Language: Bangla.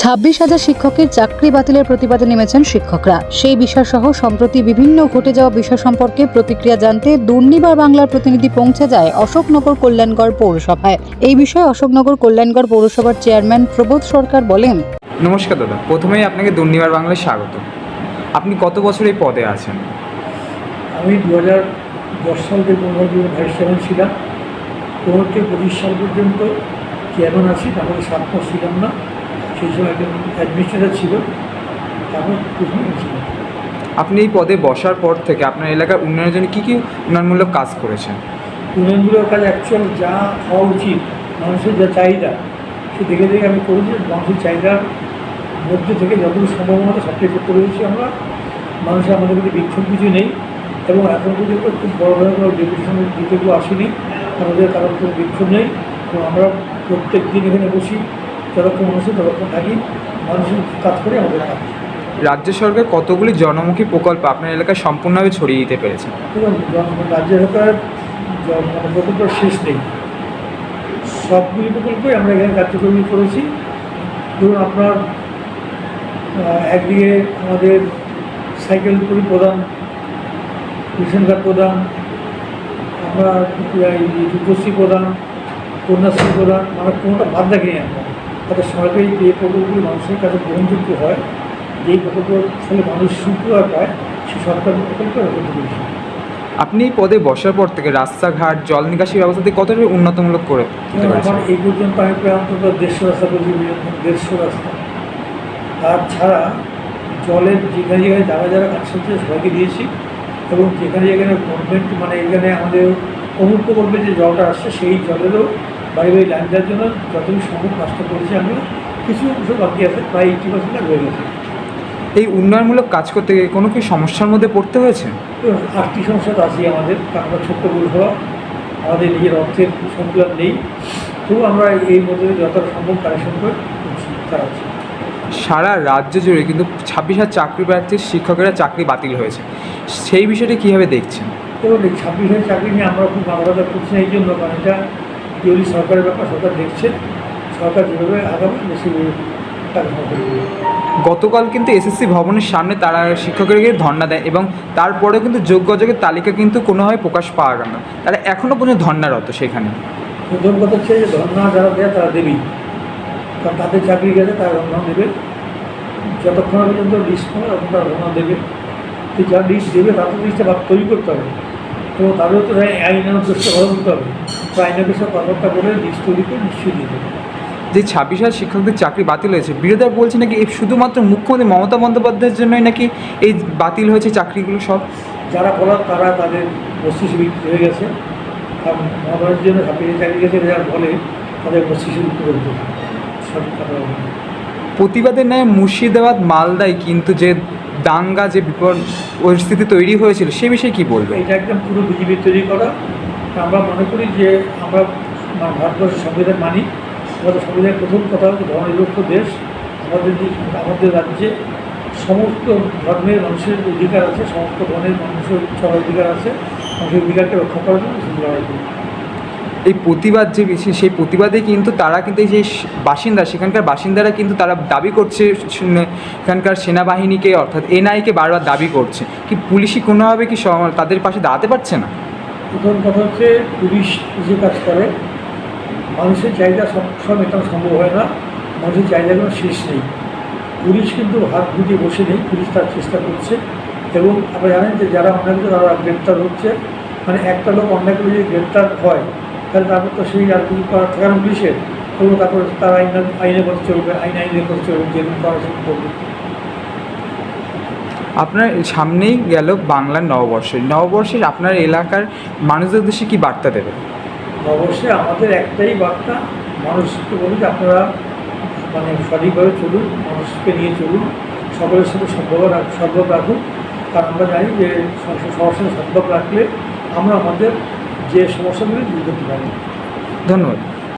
ছাব্বিশ হাজার শিক্ষকের চাকরি বাতিলের প্রতিবাদে নেমেছেন শিক্ষকরা। সেই বিষয় সহ সম্প্রতি বিভিন্ন ঘটে যাওয়া বিষয় সম্পর্কে প্রতিক্রিয়া জানতে দুর্নিবার বাংলার প্রতিনিধি পৌঁছে যায় অশোকনগর কল্যাণগড় পৌরসভায়। এই বিষয়ে অশোকনগর কল্যাণগড় পৌরসভার চেয়ারম্যান প্রবোধ সরকার বলেন নমস্কার দাদা প্রথমেই আপনাকে দুর্নিবার বাংলায় স্বাগত। আপনি কত বছর এই পদে আছেন? আমি দু হাজার দশ সাল থেকে পনেরো দিন ভাইস চেয়ারম্যান ছিলাম। পনেরো থেকে পঁচিশ সাল পর্যন্ত চেয়ারম্যান আছি তারপরে সাত ছিলাম না। সেই সময় একজন অ্যাডমিনিস্ট্রেটর ছিল তারপর ছিলাম আপনি এই পদে বসার পর থেকে আপনার এলাকার উন্নয়নের জন্য কী কী উন্নয়নমূলক কাজ করেছেন? উন্নয়নগুলোর কাজ অ্যাকচুয়াল যা হওয়া উচিত মানুষের যা চাহিদা সে দেখে দেখে আমি করেছি মানুষের চাহিদার মধ্যে থেকে যতটুকু সম্ভাবনা সবটাই করতে পেরেছি আমরা। মানুষের আমাদের মধ্যে বিক্ষোভ কিছু নেই এবং এখন পর্যন্ত খুব বড় ধরনের কোনো ডেপুটেশনের দিতে কেউ আসেনি। আমাদের কারোর কোনো বিক্ষোভ নেই এবং আমরা প্রত্যেক দিন এখানে বসি যতক্ষণ মানুষের ততক্ষণ থাকি মানুষের কাজ করে আমাদের কাজ। রাজ্য সরকার কতগুলি জনমুখী প্রকল্প আপনার এলাকায় সম্পূর্ণভাবে ছড়িয়ে দিতে পেরেছে? রাজ্য মানে প্রকল্প শেষ নেই। সবগুলি প্রকল্পই আমরা এখানে কার্যক্রমী করেছি। ধরুন আপনার একদিকে আমাদের সাইকেল পরি প্রদান রেশন কার্ড প্রদান আমরা এই রূপশ্রী প্রদান কন্যাশ্রী প্রদান মানে কোনোটা বাদ রাখিনি আমরা। তাতে সরকারি যে প্রকল্পগুলি মানুষের কাছে গ্রহণযোগ্য হয় যেই প্রকল্পের ফলে মানুষ সুবিধা পায় সে সরকারি প্রকল্প আপনি এই পদে বসার পর থেকে রাস্তাঘাট জল নিকাশি ব্যবস্থা দিয়ে কতটা উন্নতমূলক করে আমার এই পর্যন্ত আমি প্রায় অন্তত দেড়শো রাস্তা করেছি দেড়শো রাস্তা। তাছাড়া জলের যেখানে যেখানে যারা যারা কাজ করছে সবাইকে দিয়েছি এবং যেখানে যেখানে গভর্নমেন্ট মানে এখানে আমাদের অমুক প্রকল্পে যে জলটা আসছে সেই জলেরও বাড়ি বাড়ি লাইন দেওয়ার জন্য যতটুকু সম্ভব কাজটা করেছি আমি কিছু অংশ বাকি আছে প্রায় এইটি পার্সেন্ট হয়ে গেছে। এই উন্নয়নমূলক কাজ করতে গিয়ে কোনো কি সমস্যার মধ্যে পড়তে হয়েছে? আর্থিক সমস্যা তো আছেই আমাদের কারণ আমরা ছোট্ট পৌরসভা আমাদের নিজের অর্থের সংকুলান নেই। তবু আমরা এই মধ্যে যতটা সম্ভব কালেকশন করে করছি চালাচ্ছি। সারা রাজ্য জুড়ে কিন্তু ছাব্বিশ হাজার চাকরি প্রার্থীর শিক্ষকেরা চাকরি বাতিল হয়েছে। সেই বিষয়টি কীভাবে দেখছেন? এবং ছাব্বিশ হাজার চাকরি নিয়ে আমরা খুব মানবতা করছি এই জন্য কারণ এটা পিওরলি সরকারের ব্যাপার সরকার দেখছে সরকার যেভাবে আগামী বেশি গতকাল কিন্তু এসএসসি ভবনের সামনে তারা শিক্ষকের গিয়ে ধর্ণা দেয় এবং তারপরেও কিন্তু যোগ্য অযোগ্যের তালিকা কিন্তু কোনোভাবে প্রকাশ পাওয়া গেল না। তারা এখনও পর্যন্ত ধর্ণারত সেখানে। প্রথম কথা হচ্ছে যে ধর্ণা যারা দেয় তারা দেবেই। কারণ তাদের চাকরি গেছে তারা ধর্ণা দেবে। যতক্ষণ পর্যন্ত লিস্ট পাবে তখন তারা ধর্ণা দেবে। যারা লিস্ট দেবে তাদের লিস্টটা তৈরি করতে হবে। এবং তাদেরও তো আইনের উদ্দেশ্য ভালো করতে হবে। তো আইনের উদ্দেশ্য কথাবার্তা বলে লিস্ট তৈরি করে নিশ্চয়ই দিয়ে দেবে যে ছাব্বিশ হাজার শিক্ষকদের চাকরি বাতিল হয়েছে বিরোধীরা বলছে নাকি এই শুধুমাত্র মুখ্যমন্ত্রী মমতা বন্দ্যোপাধ্যায়ের জন্যই নাকি এই বাতিল হয়েছে চাকরিগুলো সব? যারা বলার তারা তাদের মস্তিষ্ক বিক্রি হয়ে গেছে। কারণ মহাভারতের জন্য ছাব্বিশে চাকরি গেছে যারা বলে তাদের মস্তিষ্ক বিক্রি না। প্রতিবাদের ন্যায় মুর্শিদাবাদ মালদায় কিন্তু যে দাঙ্গা যে বিপদ, পরিস্থিতি তৈরি হয়েছিল, সে বিষয়ে কি বলবে এটা একদম পুরো বিজেপি তৈরি করা। আমরা মনে করি যে আমরা ভারতবর্ষের সংবিধান মানি। আমাদের সংবিধানের প্রথম কথা হচ্ছে ধর্মনিরপেক্ষ দেশ। আমাদের আমাদের রাজ্যে সমস্ত ধর্মের মানুষের অধিকার আছে, সমস্ত ধর্মের মানুষের চলার অধিকার আছে। মানুষের অধিকারকে রক্ষা করার জন্য করি এই প্রতিবাদ যে সেই প্রতিবাদে কিন্তু তারা কিন্তু যে বাসিন্দা, সেখানকার বাসিন্দারা কিন্তু তারা দাবি করছে এখানকার সেনাবাহিনীকে, অর্থাৎ এনআইকে বারবার দাবি করছে। কি পুলিশই কোনোভাবে কি তাদের পাশে দাঁড়াতে পারছে না? প্রথম কথা হচ্ছে পুলিশ যে কাজ করে, মানুষের চাহিদা সব সব মেটানো সম্ভব হয় না, মানুষের চাহিদা কোনো শেষ নেই। পুলিশ কিন্তু হাত গুটিয়ে বসে নেই, পুলিশ তার চেষ্টা করছে এবং আপনারা জানেন যে যারা অন্যায় তারা গ্রেপ্তার হচ্ছে। মানে একটা লোক অন্যায় যদি গ্রেপ্তার হয় তাহলে তারপর তো সেই আর কিছু করার না পুলিশের এবং তারপর তার আইন আইনের পথে চলবে আইন আইনের পথে চলবে যেরকম করবে আপনার সামনেই গেল বাংলার নববর্ষে। নববর্ষের আপনার এলাকার মানুষদের উদ্দেশ্যে কি বার্তা দেবে অবশ্যই আমাদের একটাই বার্তা মানুষকে বলি যে আপনারা মানে সঠিকভাবে চলুন মানুষকে নিয়ে চলুন সকলের সাথে সম্পর্ক রাখ সম্পর্ক রাখুন। কারণ আমরা জানি যে সবার সাথে সম্পর্ক রাখলে আমরা আমাদের যে সমস্যাগুলি দূর করতে ধন্যবাদ।